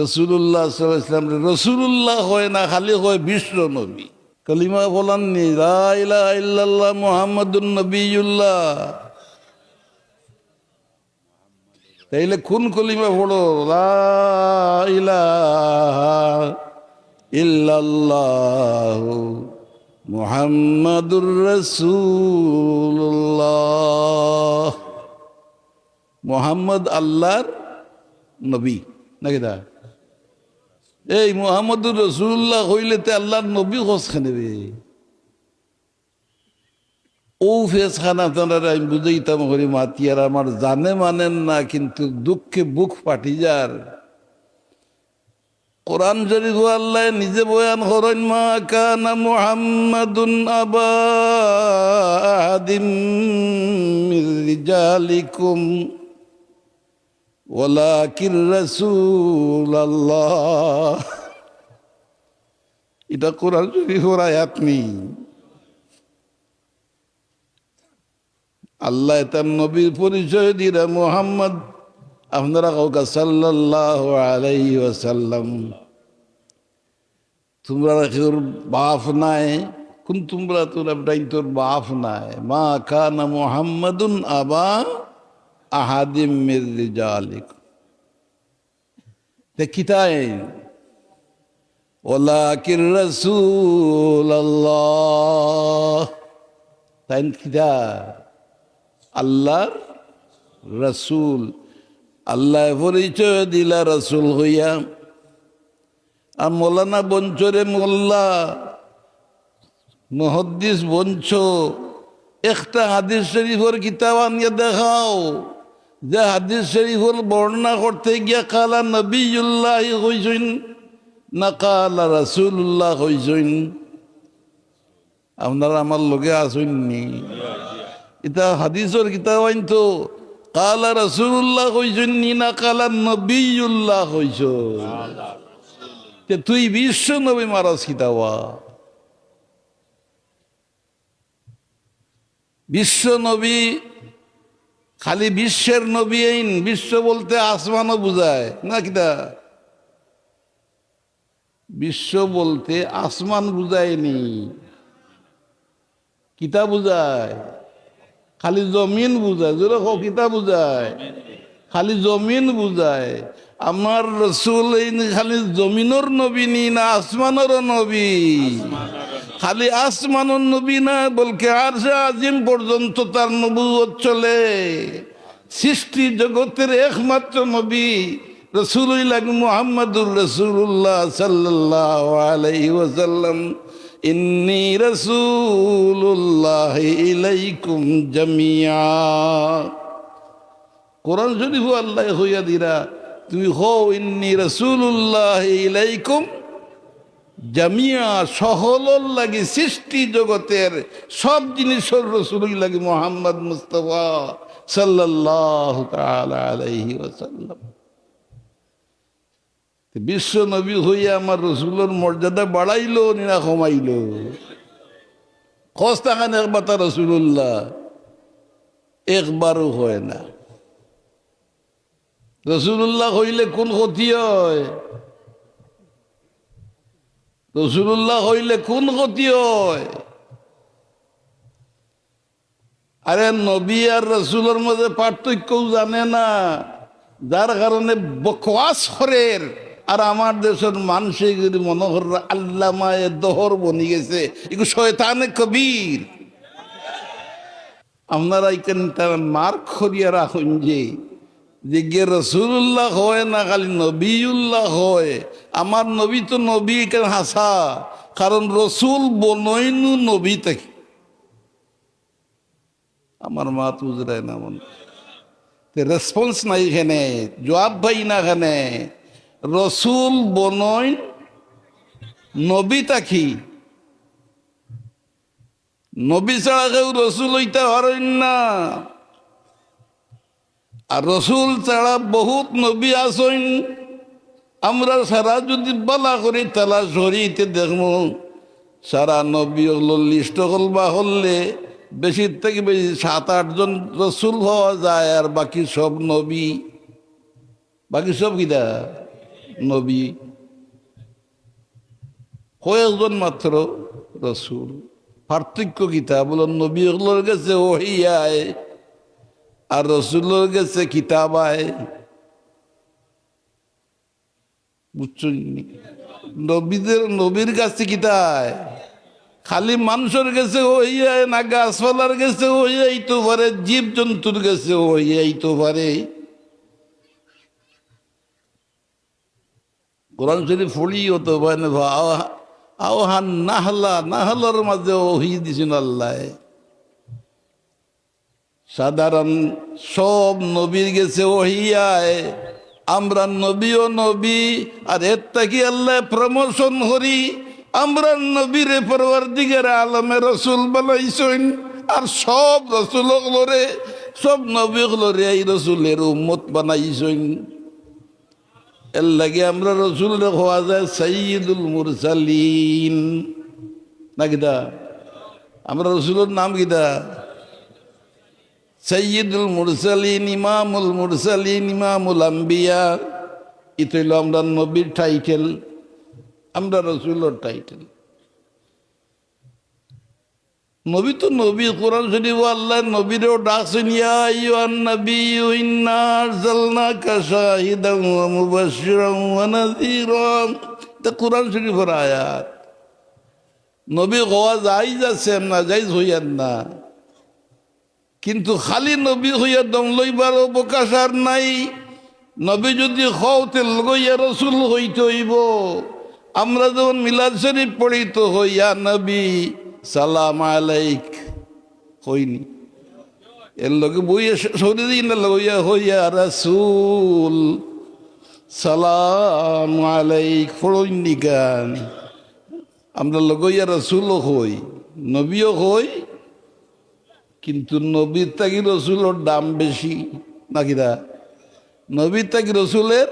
রসুল্লাহ ইসলাম রসুল্লাহ হয় না, খালি হয় বিশ্ব নবী। কলিমা বলাননি ইল্লাল্লাহ মোহাম্মদুল নবীল্লাহ তাইলে কোন কলিমা পড়ো? ইল্লাল্লাহ মুহাম্মাদুর রাসূলুল্লাহ। মোহাম্মদ আল্লাহর নবী, নাকি দা এই মোহাম্মদুর রসুল্লাহ হইলে তে আল্লাহর নবী খোঁজ খানেবে ও ফেস খানা তারা আমি বুঝাইতাম হরি মাতিয়ার আমার জানে মানেন না, কিন্তু দুঃখে বুক ফাটি যার। কোরআন শরীফ আল্লাহ নিজে বয়ান করেন, মা কানা মুহাম্মাদুন আবা আহাদিম মির রিজালিকুম ওয়ালাকির রাসূলুল্লাহ। এটা কোরআন শরীফের আয়াত নেই। আল্লাহ তার নবীর পরিচয় দিরা মোহাম্মদ আপনারা কাউকা সাল্লাহ আলাই ওয়াসাল্লাম। তোমরা তোর বাপ নাই? কোন তোমরা তোর তোর বাপ নাই? মা কানা মোহাম্মদুন আবা আহাদিম মির রিজালিক। তে কিতায় রসুল আল্লাহ তাই কিতা আল্লাহর রসুল। আল্লাহ পরিচয় দিলা রসুল হইয়া। আর মোলানা বঞ্চরে মোল্লা, মহদ্দিস বঞ্চ, একটা হাদিস শরীফর কিতাব আনিয়ে দেখাও। যে হাদিস শরীফর বর্ণনা করতে গিয়া কালা নবীল্লাহ হইছেন, না কালা রসুল্লাহ হইছেন। আপনারা আমার লগে আসেননি। এটা হাদিসর কিতাব আইন তো কালা রসুল্লাহ হইছেন নি না কালা নবীল্লাহ হইছ তুই বিশ্ব নবী মারাস কিতাবা বিশ্ব নবী খালি বিশ্বের নবী আইন বিশ্ব বলতে আসমানও বুঝায়, না কিতা বিশ্ব বলতে আসমান বুঝায়নি কিতা বুঝায়? খালি জমিন বুঝায় হোক কিতা বুঝায়? খালি জমিন বুঝায়, আমার রসুল খালি জমিনের নবী নি না আসমানেরও নবী? খালি আসমানের নবী না, বলকে আর আজিম পর্যন্ত তার নবুয়ত চলে। সৃষ্টি জগতের একমাত্র নবী রসুল্লাহ মুহাম্মদুর রসুল্লাহ সাল্লাহ আলাইহি ওয়াসাল্লাম। ইন্নি রসুল্লাহ ইলাইকুম জামিয়া। কোরআন শরীফ আল্লাহ হইয়া দিরা, তুমি হো ইন্নি রসুল্লাহ ইলাইকুম জামিয়া সহলর লাগি সৃষ্টি জগতের সব জিনিসের রসুল লাগি মোহাম্মদ মুস্তফা সাল্লাহ আলাইহি ওসাল্লাম বিশ্ব নবী হইয়া আমার রসুলের মর্যাদা বাড়াইলো না কমাইল? খোঁজ থাকেন একবার রসুল্লাহ একবারও হয় না। রসুল্লাহ হইলে কোন ক্ষতি হয়? রসুল্লাহ হইলে কোন ক্ষতি হয়? আরে নবী আর রসুলের মধ্যে পার্থক্যও জানে না। যার কারণে বকওয়াস হরের আর আমার দেশের মানুষে যদি মনোহর আল্লামায় দহর বনি গেছে। এগুলো শয়তানে কবির। আপনারা এখানে তার মার খরিয়া রাখুন যে যে গে রসুল্লাহ হয় না খালি নবীউল্লাহ হয়। আমার নবী তো নবী কেন হাসা? কারণ রসুল বনইনু নবী থেকে। আমার মা তুজরায় না মন। রেসপন্স নাই এখানে, জবাব ভাই না এখানে। রসুল বনইন নবী তাকি নবী ছাড়া কেউ রসুল হইতে পারেন না। আর রসুল ছাড়া বহুত নবী আসইন আমরা সারা যদি বলা করি তালা হরিতে দেখব। সারা নবী হলো লিস্ট হল বা হলে বেশি থেকে বেশি সাত আটজন রসুল হওয়া যায় আর বাকি সব নবী। বাকি সব কিনা নবী। কয়েকজন মাত্র রসুল। পার্থক্য কিতা? বলো নবীগুলোর কাছে ওহি আয়। আর রসুলের কাছে কিতাব আয়। নি? নবীদের, নবীর কাছে কিতায় খালি মানুষের কাছে হইয়া না, গাছপালার কাছে হইয়াই তো পারে জীব জন্তুর কাছে হইয়াই তো পারে। কোরআন শরীফ ফড়ি হতো পারে আওহান নাহলা, নাহলার মাঝে ওহি দিছেন আল্লাহ। সাধারণ সব নবীর গেছে ওহিয়ায়। আমরা নবীও নবী, আর এর থাকি আল্লাহ প্রমোশন করি। আমরা নবীরে পরবার দিকের আলমে রসুল বানাইছেন, আর সব রসুল গুলোরে সব নবী গুলোরে এই রসুলের উম্মত বানাইছেন। এর লাগে আমরা রসুল হওয়া যায় সঈদুল মুরসালিন। না কিতা আমরা রসুলের নাম কিতা সৈয়দুল মুরসালিন, ইমামুল মুরসালিন, ইমামুল আম্বিয়া। এটা হইল আমরা নবীর টাইটেল আমরা রসুলের টাইটেল নবী তো নবী, কোরআন শরীফ আল্লাহ নবীরও ডাকছেন কোরআন শরীফের আয়াত। নবী গোয়া যাই যাচ্ছে না যাই হইয়ান না। কিন্তু খালি নবী হইয়া দম লইবার অবকাশ আর নাই। নবী যদি হওতে লগইয়া রসুল হইতে হইব, আমরা যখন মিলাদ শরীফ পড়ি তো হইয়া নবী সালাম আলাইক হইনি। এর লগে বইয়া সরি দিন লগইয়া হইয়া রসুল সালাম আলাইক ফড়ইনি গান আমরা লগইয়া রসুলও হই, নবীও হই কিন্তু নবীর তাকি রসুলের দাম বেশি নাকিরা নবীর তাকি রসুলের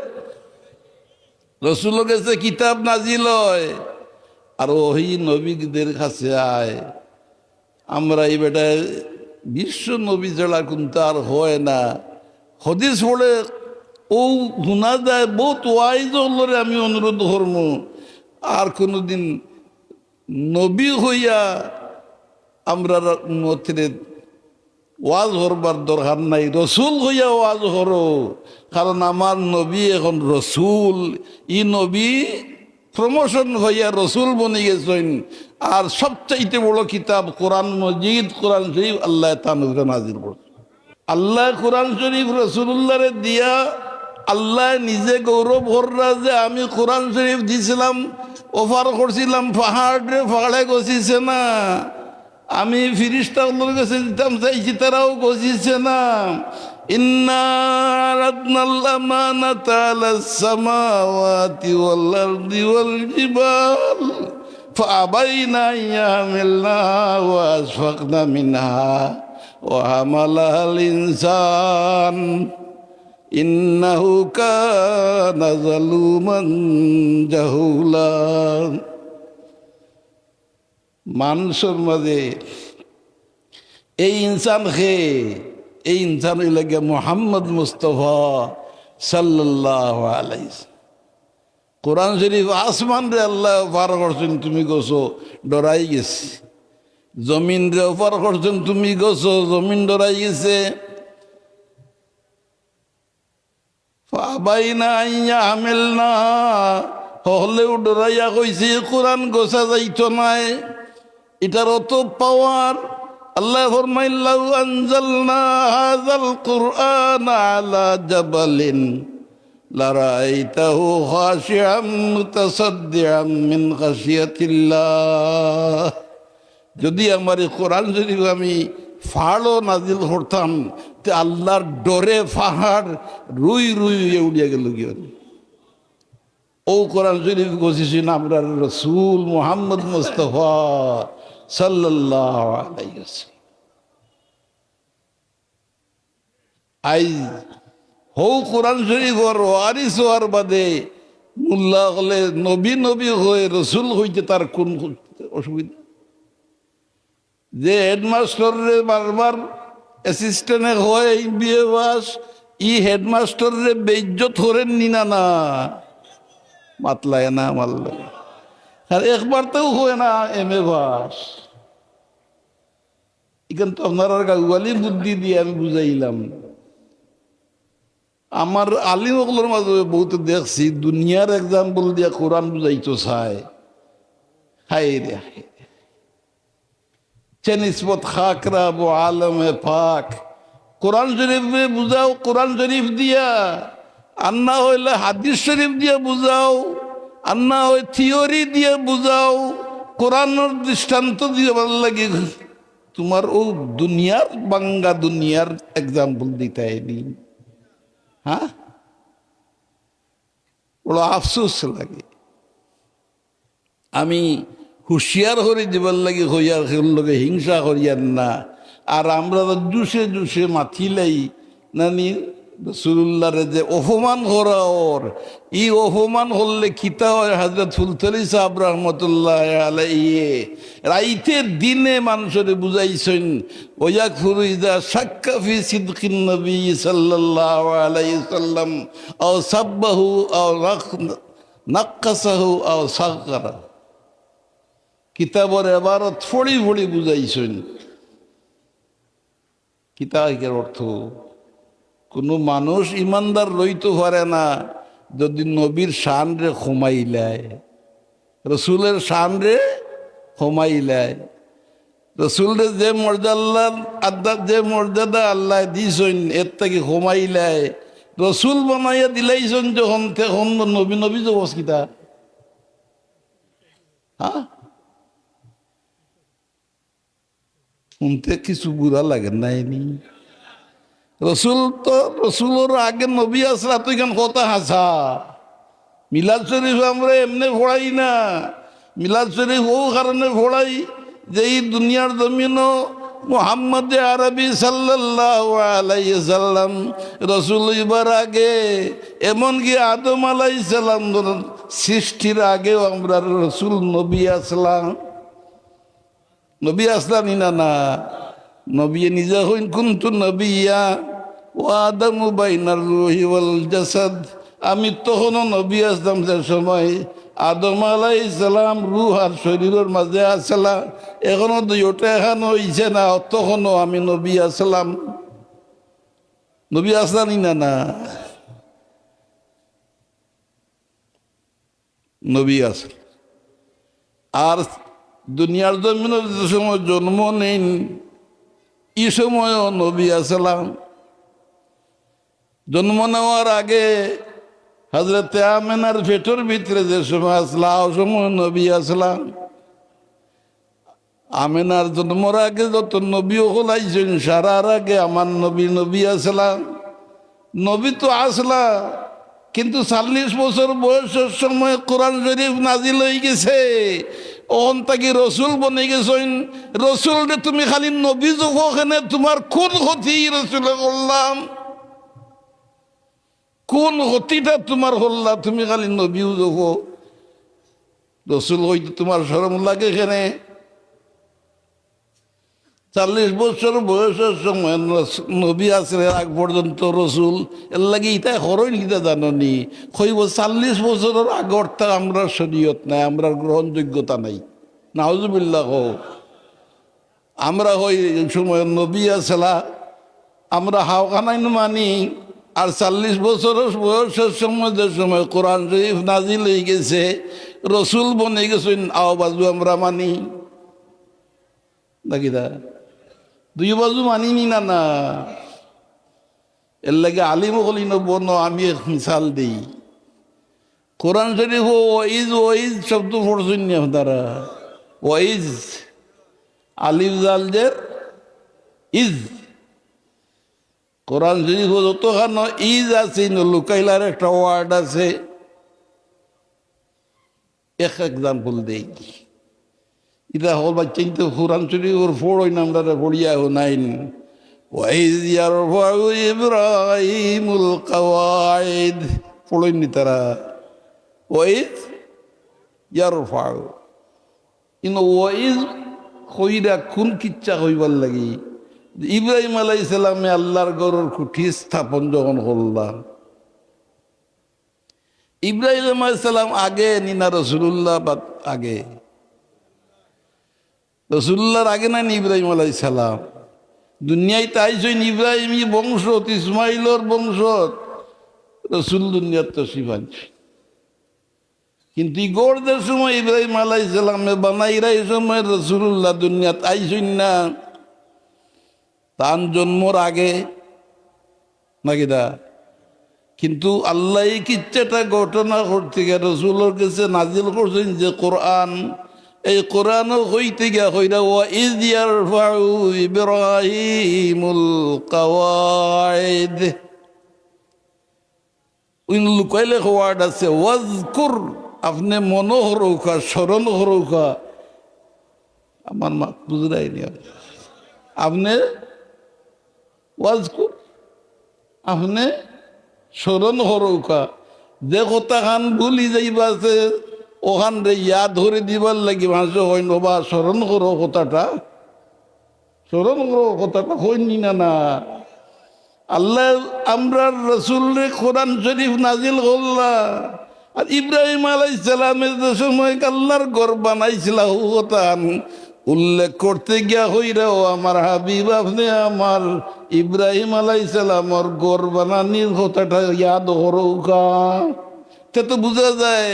রসুলের কাছে কিতাব নাজিল হয়, আর ওই নবীদের কাছে আয়। আমরা এই বেটায় বিশ্ব নবী ছাড়া কিন্তু আর হয় না। হদিস পড়ে, ও শোনা যায় বহুত ওয়াইজ হলরে আমি অনুরোধ করম আর কোনোদিন নবী হইয়া আমরা মতিরে ওয়াজ হরবার দরকার নাই। রসুল হইয়া ওয়াজ হরো কারণ আমার নবী এখন রসুল। ই নবী প্রমোশন হইয়া রসুল বনে গেছেন। আর সবচাইতে বড় কিতাব কোরআন মজিদ, কোরআন শরীফ, আল্লাহ তানুরে নাজির করছে। আল্লাহ কোরআন শরীফ রসুল্লাহরে দিয়া আল্লাহ নিজে গৌরব হররা যে আমি কোরআন শরীফ দিছিলাম অফার করছিলাম, পাহাড়ে পাহাড়ে গছিছে না। আমি ফিরিস্তাগুলোর কাছে দিতাম চাইছি তারাও গছিছে না। ইন্না রাতনাল্লামানাতা আলাস সামাওয়াতি ওয়াল মানুষের মাঝে এই ইনসান খে এই ইনসান লাগে মোহাম্মদ মুস্তফা সাল্লাহ আলাইস কোরআন শরীফ আসমান রে আল্লাহ পার করছেন, তুমি গোছো ডরাই গেছি। জমিন রে পার করছেন, তুমি গোছো জমিন ডরাই গেছে। পাবাই না আইয়া হামেল না, হলেও ডরাইয়া কইছে, কোরআন গোছা যাইতো নাই। এটার অত পাওয়ার। আল্লাহ যদি আমার এই কোরআন শরীফ আমি ফাড়ও নাজিল করতাম, তে আল্লাহর ডরে ফাহাড় রুই রুই উড়িয়া গেল গিয়ে ও কোরআন শরীফ গছিছেন আমরা রসুল মোহাম্মদ মুস্তফা। সাল্লাহ আই হৌ কোরআন শরীফ ওয়ারিস হওয়ার বাদে মুল্লা হলে নবী নবী হয়ে রসুল হইতে তার কোন অসুবিধা? যে হেডমাস্টরে বারবার অ্যাসিস্ট্যান্টে হয় বিয়ে বাস, ই হেডমাস্টরে বেজ্জত করেন নি না? মাতলায় না মারলে। আর একবার তো হয় না এম এ বাস এখান তো আপনার গাগুয়ালি বুদ্ধি দিয়ে আমি বুঝাইলাম। আমার আলিম ওগুলোর মাঝে বহুত দেখছি, দুনিয়ার এক্সাম্পল দিয়ে কোরআন বুঝাইতো চাই হাই রে। চে খাকরা বো আলমে পাক। কোরআন শরীফ বুঝাও, কোরআন শরীফ দিয়া। আন্না হইলে হাদিস শরীফ দিয়া বুঝাও। আন্না হয় থিওরি দিয়ে বুঝাও, কোরআনের দৃষ্টান্ত দিয়ে ভালো লাগে। তোমার ও দুনিয়ার বাঙ্গা দুনিয়ার এক্সাম্পল দিতে হয়নি হ্যাঁ? বড় আফসোস লাগে। আমি হুঁশিয়ার হরে দিবার লাগে, হইয়ার লগে হিংসা করিয়ার না। আর আমরা জুসে জুসে মাথিলাই, নানি রসুল্লাহরে যে অপমান করা ওর ই অপমান হলে খিতা হয়? হাজরত ফুলতলি সাহেব রহমতুল্লাহ আলাইয়ে রাইতের দিনে মানুষের বুঝাইছেন ওয়াক ফুরুইদা সাক্কাফি সিদ্দিন নবী সাল্লাল্লাহু আলাইহি সাল্লাম, আও সাব্বাহু আও নাক্কাসাহু আও সাগরা কিতাবর এবারত ফড়ি ফড়ি বুঝাইছেন। কিতাবের অর্থ কোনো মানুষ ইমানদার রইতে পারে না যদি নবীর শান রে ক্ষমাইলায় রসুলের শান রে ক্ষমাইলায় রসুলরে যে মর্যাদা আদা যে মর্যাদা আল্লাহ দিছেন এর থেকে ক্ষমাইলায় রসুল বানাইয়া দিলাইছেন যখন, তখন নবী নবী যে অস্কিতা হ্যাঁ শুনতে কিছু বুড়া লাগে নাইনি রসুল তো, রসুলের আগে নবী আসলা তুই কেন কথা হাসা? মিলাদ শরীফ আমরা এমনি ফোড়াই না। মিলাদ শরীফ ও কারণে ফোড়াই যে এই দুনিয়ার জমিন মোহাম্মদ আরবি আলাইসাল্লাম রসুল ইবার আগে, এমনকি আদম আলাই সাল্লাম সৃষ্টির আগেও আমরা রসুল নবী আসলাম। নবী আসলাম না না। নবী নিজা হইন কুন্তু নবিয়া। ও আদম বাইনার রুহি ওয়াল জাসাদ। আমি তখনও নবী আসলাম যে সময় আদম আলাই সালাম রুহ আর শরীরের মাঝে আসলাম এখনও দুইটা এখন হইছে না, তখনও আমি নবী আসলাম। নবী আসলাম না না? নবী আসল। আর দুনিয়ার জমিনে যে সময় জন্ম নেন এই সময়ও নবী আসলাম। জন্ম নেওয়ার আগে হজরত আমেনার পেটর ভিতরে যে সময় আসলাম সময় নবী আসলাম আমেনার জন্মর আগে যত নবী হলাইছেন, সারার আগে আমার নবী নবী আসলাম নবী তো আসলা, কিন্তু চাল্লিশ বছর বয়সের সময় কোরআন শরীফ নাজিল হয়ে গেছে। ওন তাকে রসুল বনে গেছেন। রসুল তুমি খালি নবী যুগখানে তোমার কোন ক্ষতি রসুলে করলাম। কোন ক্ষতিটা তোমার হল্লা, তুমি খালি নবীও যুগ রসুল হইতে তোমার সরম লাগে এখানে চল্লিশ বছর বয়সের সময় নবী আসলে আগ পর্যন্ত রসুল, এর লাগে ইটা হরই লিতে জাননি। কইব, চল্লিশ বছরের আগরটা আমরা শরীয়ত নাই, আমরা গ্রহণযোগ্যতা নাই। নাহজুবিল্লাহ হো আমরা হই সময় নবী আসলা, আমরা হাওখানাই মানি। আর চল্লিশ বছরের বয়সের সময় সময় কোরআন শরীফ নাজিল হয়ে গেছে, রসুল বনে গেছেন আওবাজু আমরা মানি। দেখিদা দুই বাজু মানিনি না না। এর লাগে আলিম হলি বন আমি এক মিসাল দিই। কোরআন শরীফ ও ওয়াইজ ওয়াইজ শব্দ পড়ছেন নি আপনারা? Wise. Alif জালজের is. Quran Sharif যতখান is আছে লুকাইলার একটা ওয়ার্ড আছে। এক এক্সাম্পল দেই। এটা হল বা চিন্তা কোরআন শরীফ ওর ফোড়ই নামটা পড়িয়া নাইন ওয়াইজ ইয়ারফাউ ইব্রাহিমুল কাওয়াইদ পড়ইনি তারা। ওয়াইজ ইয়ারফাউ। ইন ওয়াইজ কইরা কোন কিচ্ছা হইবার লাগি। ইব্রাহিম আলাই সালামে আল্লাহর গরুর খুঁটি স্থাপন যখন করলাম, ইব্রাহিম সালাম আগে, নিনা রসুল্লাহ আগে। রসুল্লাহর আগে না ইব্রাহিম আলাই সালাম? দুনিয়ায় তাইছই ইব্রাহিম বংশ ইসমাইলর বংশ রসুল দুনিয়ার তো শিবাঞ্ছি কিন্তু গোড়দের সময় ইব্রাহিম আলাই বানাইরা এই সময় রসুল্লাহ দুনিয়াত আইসই না। তান জন্মর আগে, নাকি দা কিন্তু আল্লাহ কিচ্ছাটা ঘটনা করতে গিয়ে রসুলের কাছে নাজিল করছেন যে কোরআন, এই কোরআন হইতে গিয়া হইরা ও ইদিয়ার ফাউ ইব্রাহিমুল কাওয়াইদ উইন লুকাইলে ওয়ার্ড আছে, ওয়াজকুর। আপনি মনোহর হৌকা স্মরণ হরৌকা। আমার মা বুঝরাইনি আপনি ওয়াজকুর। আপনি স্মরণ হরৌকা যে কথা খান ভুলি যাইবাছে ওখান রে ইয়া ধরে দিবার লাগি মানুষ হয় নবা স্মরণ করো কথাটা। স্মরণ করো কথাটা হয়নি না না। আল্লাহ আমরা রসুল রে কোরআন শরীফ নাজিল করলা। আর ইব্রাহিম আলাই সালামের যে সময় আল্লাহর ঘর বানাইছিল উল্লেখ করতে গিয়া হইরাও আমার হাবিব আপনি আমার ইব্রাহিম আলাই সালামর গড় বানানির কথাটা ইয়াদ হরৌকা তে তো বোঝা যায়,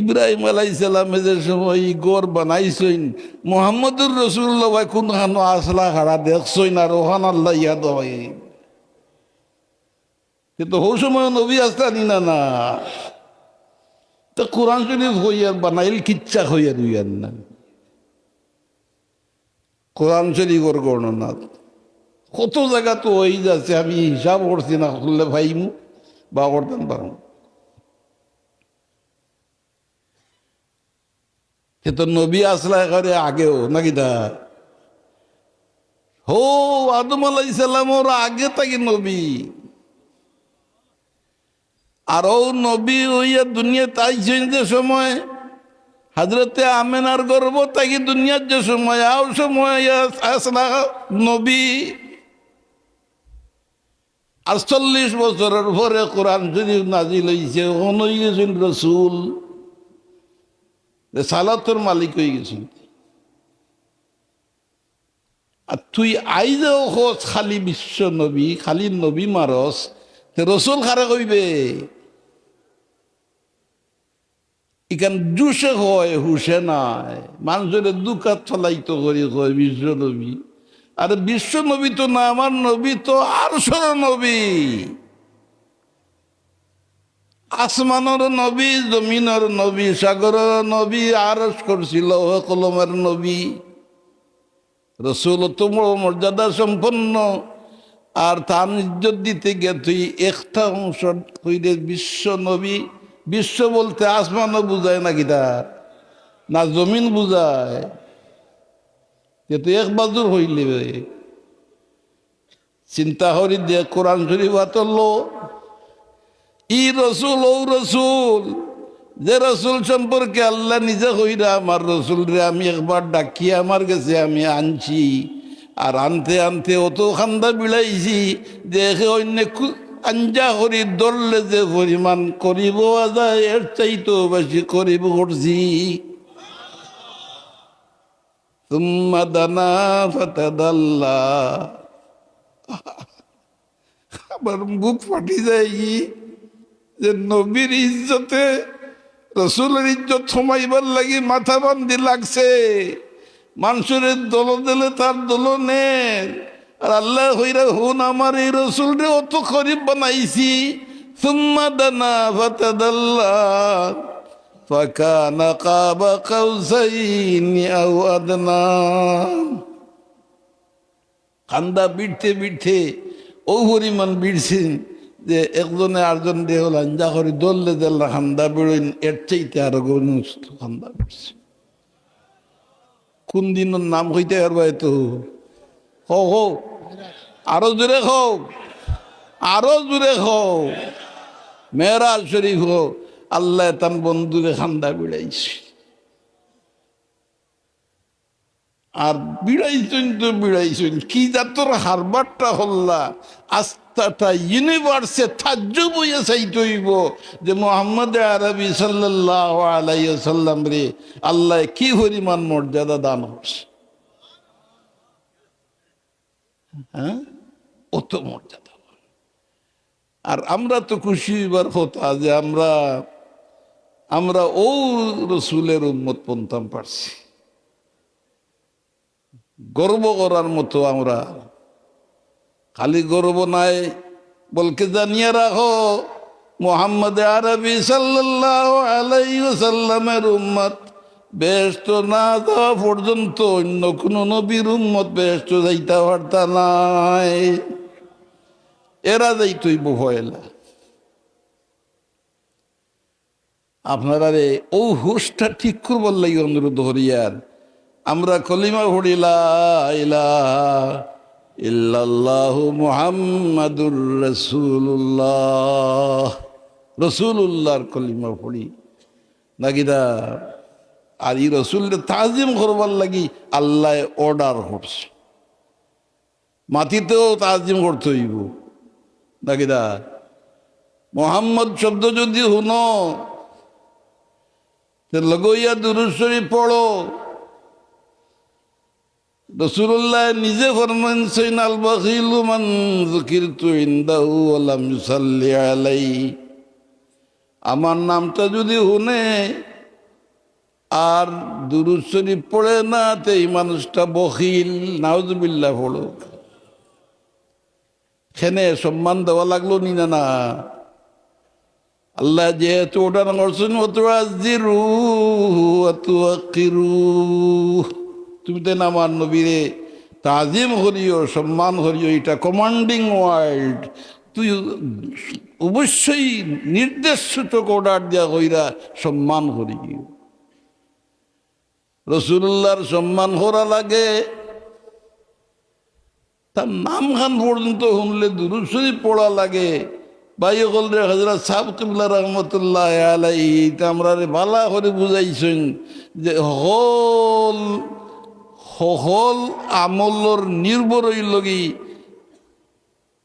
ইব্রাহিম আলাই সালামে যে সময় গড় বানাইছেন, মোহাম্মদুর রসুল্লাহ ভাই কোন খানো আসলা খাড়া দেখছইন আর ওখান আল্লাহ ইয়াদ হয়। কিন্তু হৌ সময় নবী আসতানি না না। তা কোরআন শরীফ হইয়ার বানাইল কিচ্ছা হইয়া দুইয়ার না। কোরআন শরীফর গণনা। কত জায়গা তো হয়ে যাচ্ছে আমি হিসাব করছি না করলে ভাইমু বা করতেন পারো সে তো নবী আসলা এখানে আগেও, নাকি দা হো, আদম আলাইসাল্লামর আগে তাকে নবী। আর ও নবী হইয়া দুনিয়া তাই যে সময়, হাজরতে আমেনার গর্ব তাকে দুনিয়ার যে সময়, আও সময় আসলা নবী। আটচল্লিশ বছরের পরে কোরআন শরীফ নাজিল হয়েছে হনই গেছেন রসুল। সালাতর মালিক হয়ে গেছেন। আর তুই আইজেও হোস খালি বিশ্ব নবী, খালি নবী মারস রসুল খারে কইবে? ইখান জুসে হয়, হুসে নাই। মানুষের দুকাত ফলাইতো করি কয় বিশ্ব নবী। আর বিশ্ব নবী তো না, আমার নবী তো আর নবী। আসমানের নবী, জমিনের নবী, সাগরের নবী আরস করছিল কলমের নবী। রসুল তোমার মর্যাদা সম্পন্ন। আর তার ইজ্জত দিতে গিয়ে তুই একটা অংশ কইরে বিশ্ব নবী। বিশ্ব বলতে আসমানও বুঝায় নাকি তার? না, জমিন বুঝায়। কিন্তু এক বাজুর হইলে চিন্তা করি দিয়ে কোরআন শরীফ লো ই রসুল ও রসুল, যে রসুল সম্পর্কে আল্লাহ নিজে হইরা আমার রসুল রে আমি একবার ডাকি, আমার কাছে আমি আনছি। আর আনতে আনতে অত খান্দা বিলাইছি দেখে অন্য আঞ্জা করি, দললে যে পরিমাণ করিব যায় এর চাইতো বেশি করিব করছি। তুম্মা দানা ফাতাদাল্লা আবার বুক ফাটি যায় কি? যে নবীর ইজ্জতে, রসুলের ইজ্জত সমাইবার লাগি মাথা বান্ধি লাগছে। মানুষের দল দিলে তার দলনের আর আল্লাহ হইরা হুন, আমার এই রসুল রে অত খরিব বানাইছি। সুম্মা দানা ফাতাদাল্লা ফাকানা কাবা কাউসাইনি আও আদনা কান্দা বিড়তে বিড়তে ও পরিমাণ বিড়ছেন যে একজনে আরজন দেহ হল আঞ্জা করে দললে দেল্লা খান্দা বেড়ইন, এর চাইতে আরও গনুস্ত খান্দা বেড়ছে। কোন দিনের নাম হইতে পারবা তো? হো হো আরও জোরে হোক আরও জোরে হোক মেয়েরাজ শরীফ হো আল্লাহ তান বন্ধুকে খান্দা বিড়াইছে। আর বিড়াইছেন তো বিড়াইছেন, কি জাতর হারবারটা হল্লা? আস্থাটা ইউনিভার্সে থাজ্য বইয়ে চাইতইব যে মোহাম্মদ আরবি সাল্লাহ আলাইসাল্লাম রে, আল্লাহ কি পরিমাণ মর্যাদা দান করছে? হ্যাঁ? অত মর্যাদা। আর আমরা তো খুশি হইবার কথা যে আমরা আমরা ও রসুলের উন্মত পন্থাম পারছি। গর্ব করার মতো আমরা। খালি গর্ব নাই, বলকে জানিয়ে রাখো, মোহাম্মদ আরবি সাল্লাহ আলাইসাল্লামের উম্মত বেস্ত না যাওয়া পর্যন্ত অন্য কোনো নবীর উম্মত বেস্ত যাইতে পারতা নাই। এরা যাইতই বহয়লা আপনারা রে, ও হুশটা ঠিক করবার লাগি অনুরোধ হরিয়ার আমরা কলিমা ভরিলা ইল্লাল্লাহু মুহাম্মাদুর রসুল্লাহ রসুল্লাহর কলিমা পড়ি। নাকিদা আর এই রসুলটা তাজিম করবার লাগি আল্লাহ অর্ডার করছে। মাটিতেও তাজিম করতে হইব। নাকিদা মোহাম্মদ শব্দ যদি শুনো লগইয়া দুরুশ্বরী পড়ো। রসুল্লাহ নিজে ফরমাইন আল বখিলু মান যুকিরতু ইনদাহু ওয়া লাম ইউসাল্লি আলাই। আমার নামটা যদি শুনে আর দুরুদ পড়ে না, তো এই মানুষটা বখিল। নাউজুবিল্লাহ পড়ো। খেনে সম্মান দেওয়া লাগল নি না না? আল্লাহ যেহেতু ওটা করছেন তুমি তো আমার নবীরে তাজিম হরিও সম্মান হরিও এটা কমান্ডিং ওয়ার্ল্ড তুই অবশ্যই নির্দেশ সূচক অর্ডার দেওয়া হইরা সম্মান করি রসুল্লাহর সম্মান করা লাগে। তার নাম খান পর্যন্ত শুনলে দুরুশরী পড়া লাগে। বাইয়ে রে হজরত সাহ কিবলা রহমতুল্লাহ আলাই আমরা রে বালা করে বুঝাইছেন যে হল সকল আমলর নির্ভর লগি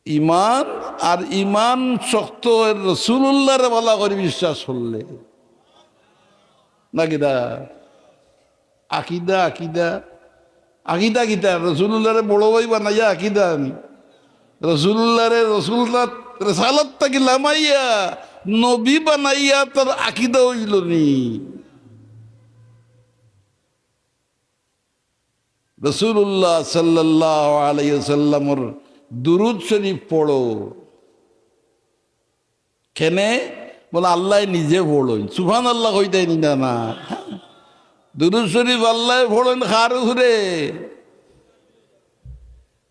ইমান আর ইমান শক্ত রসুল্লাহরে বলা করে বিশ্বাস করলে। নাকি দা আকিদা আকিদা। আকিদা কিতা রসুল্লাহরে বড় ভাই বানাইয়া আকিদা আমি রসুল্লাহরে রসুল্লাহ রেসালত তাকে লামাইয়া নবী বানাইয়া তার আকিদা হইল নি। রসুল্লাহ সাল্লাহ আলাইসাল্লামর দুরুদ শরীফ পড়ো। কেনে? বলে, আল্লাহ নিজে পড়ো সুফান আল্লাহ কইতাই নি না দুরুদ শরীফ আল্লাহ পড়েন খার ঘুরে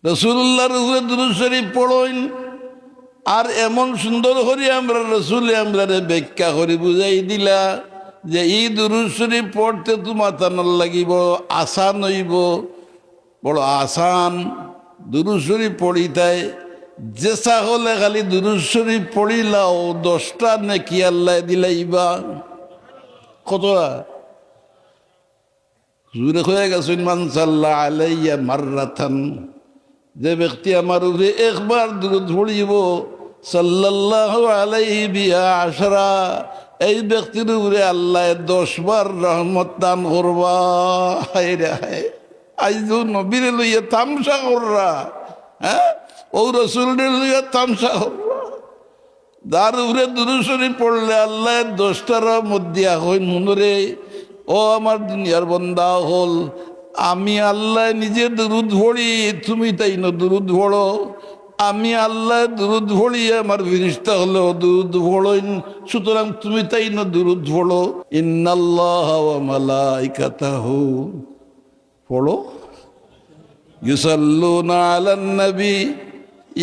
রসুল্লাহর উপরে দুরুদ শরীফ পড়ইন। আর এমন সুন্দর করি আমরা রসুল আমরা ব্যাখ্যা করে বুঝাই দিলা যে দুরুদ শরীফ পড়তে তোমার তানার লাগিব, আসান হইব। বড় আসান দুরুশ্বরী পড়িতাই জেসা হলে খালি দুরুশ্বরী পড়িলাও, দশটা নাকি আল্লাহ দিলাইবা। কতটা? জুড়ে হয়ে গেছেন মানসাল্লাহ আলাইয়া মার্রাথান যে ব্যক্তি আমার উপরে একবার দূরত পড়িব সাল্লাহ আশরা এই ব্যক্তির উপরে আল্লাহ দশ বার রহমত দান করবা। হায় রে হায়। আইজ নবীরে লইয়া তামসা কররা হ্যাঁ? ও রসুলের লইয়া তামসা কররা। যার উপরে দুরুশরী পড়লে আল্লাহ দশটার মধ্যে হই নুনরে ও আমার দুনিয়ার বন্দা, হল, আমি আল্লাহ নিজে দুরুদ ভরি তুমি তাই না দুরুদ ভরো আমি আল্লাহ দুরুদ ভরি আমার জিনিসটা হলো, দুরুদ ভরইন সুতরাং তুমি তাই না দুরুদ ভরো ইন্নাল্লাহ মালাইকাতাহু। পড়ো ইউসাল্লুনা আলান নবী।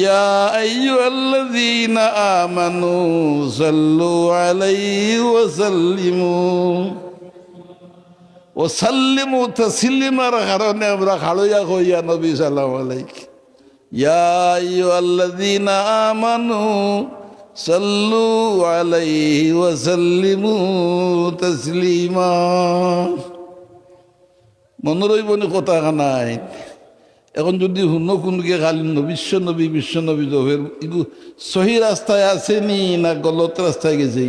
ইয়া আইয়ুহাল্লাযীনা আমানু সাল্লু আলাইহি ওয়া সাল্লিমু ও সাল্লিমু তাসলিমার কারণে আমরা খাড়ইয়া কইয়া নবী সাল্লাল্লাহু আলাইহি। يا أيها الذين آمنوا صلوا عليه وسلموا تسليما মনোরই বনে কথা খানাই এখন যদি হুন কোনকে খালি বিশ্ব নবী বিশ্ব নবী জহের ইগু সহি রাস্তায় আসেনি না গলত রাস্তায় গেছে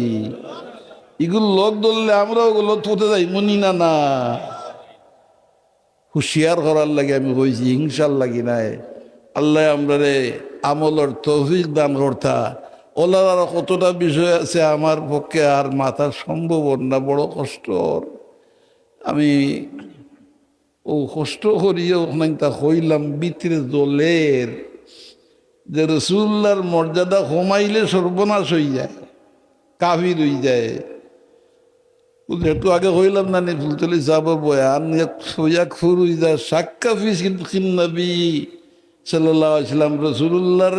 ইগুলো লোক ধরলে আমরাও গলত হতে যাই মনি না না হুঁশিয়ার করার লাগে আমি কইছি হিংসার লাগি নাই আল্লাহ আমরা আমলর তৌফিক দান করতা। ওলার আর কতটা বিষয় আছে আমার পক্ষে আর মাথার সম্ভব না, বড় কষ্ট। আমি ও কষ্ট করিও তা হইলাম ভিতরে দলের। যে রসুল্লার মর্যাদা কমাইলে সর্বনাশ হয়ে যায় কাভির হয়ে যায়। একটু আগে হইলাম না নি? ফুলতলি সাহাবার বয়ান সোজা খুর হয়ে যায় সাক্কা ফিস কিন্তু নবী সাল্লাহ সাল্লাম রসুল্লাহর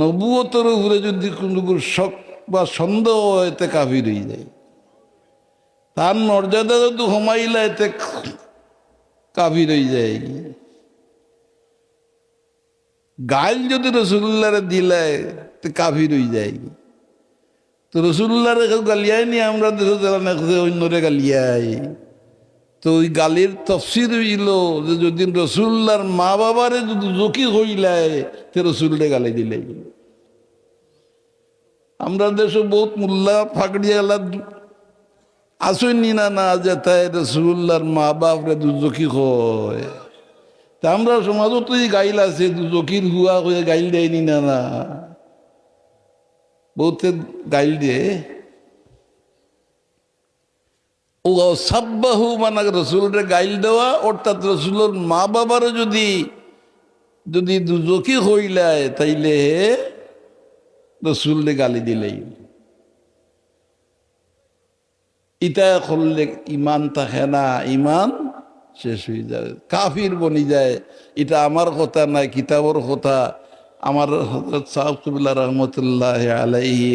নবুয়তর উপরে যদি কোনো শখ বা সন্দেহ এতে কাভির হয়ে যায়। তার মর্যাদা যদি কমাইলে এতে কাভির হয়ে যায়। গাইল যদি রসুল্লারে দিলায় তো কাভির হয়ে যায়। তো রসুল্লারে গালিয়াই নি, আমরা দেশে অন্যরে গালিয়াই তো ওই গালির তফসির হইল যে যদি রসুল্লার মা বাবারে যদি জকি হইলায় তে রসুলরে গালি দিলে। আমরা দেশে বহুত মোল্লা ফাঁকড়িয়া গেলা আসেনি না না যেতায় রসুল্লার মা বাপরে দুজকি হয়। তা আমরা সমাজত তো এই গাইল আছে দুজকির হুয়া হয়ে গাইল দেয়নি না না। বহুতে গাইল দিয়ে। ও সাব্বাহু মানে রসুলরে গাইল দেওয়া, অর্থাৎ রসুলের মা বাবারও যদি যদি দুজকি হইলায়, তাইলে রসুলরে গালি দিলেই। ইটা করলে ইমান থাকে না, ইমান শেষ হয়ে যায়। কাফির বনি যায়, এটা আমার কথা নাই, কিতাবর কথা। আমার হজরত সাহবুল্লাহ রহমতুল্লাহ আলাইহি,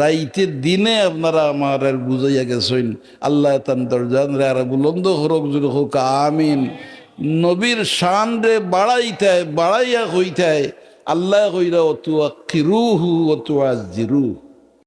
রাইতে দিনে আপনারা আমার আর বুঝাইয়া গেছেন, আল্লাহ তান দরজান রে আর বুলন্দ হরক জুর হোক, আমিন। নবীর শান রে বাড়াইতে বাড়াইয়া হইতায় আল্লাহ হইরা অতুয়া কিরুহু অতুয়া জিরুহু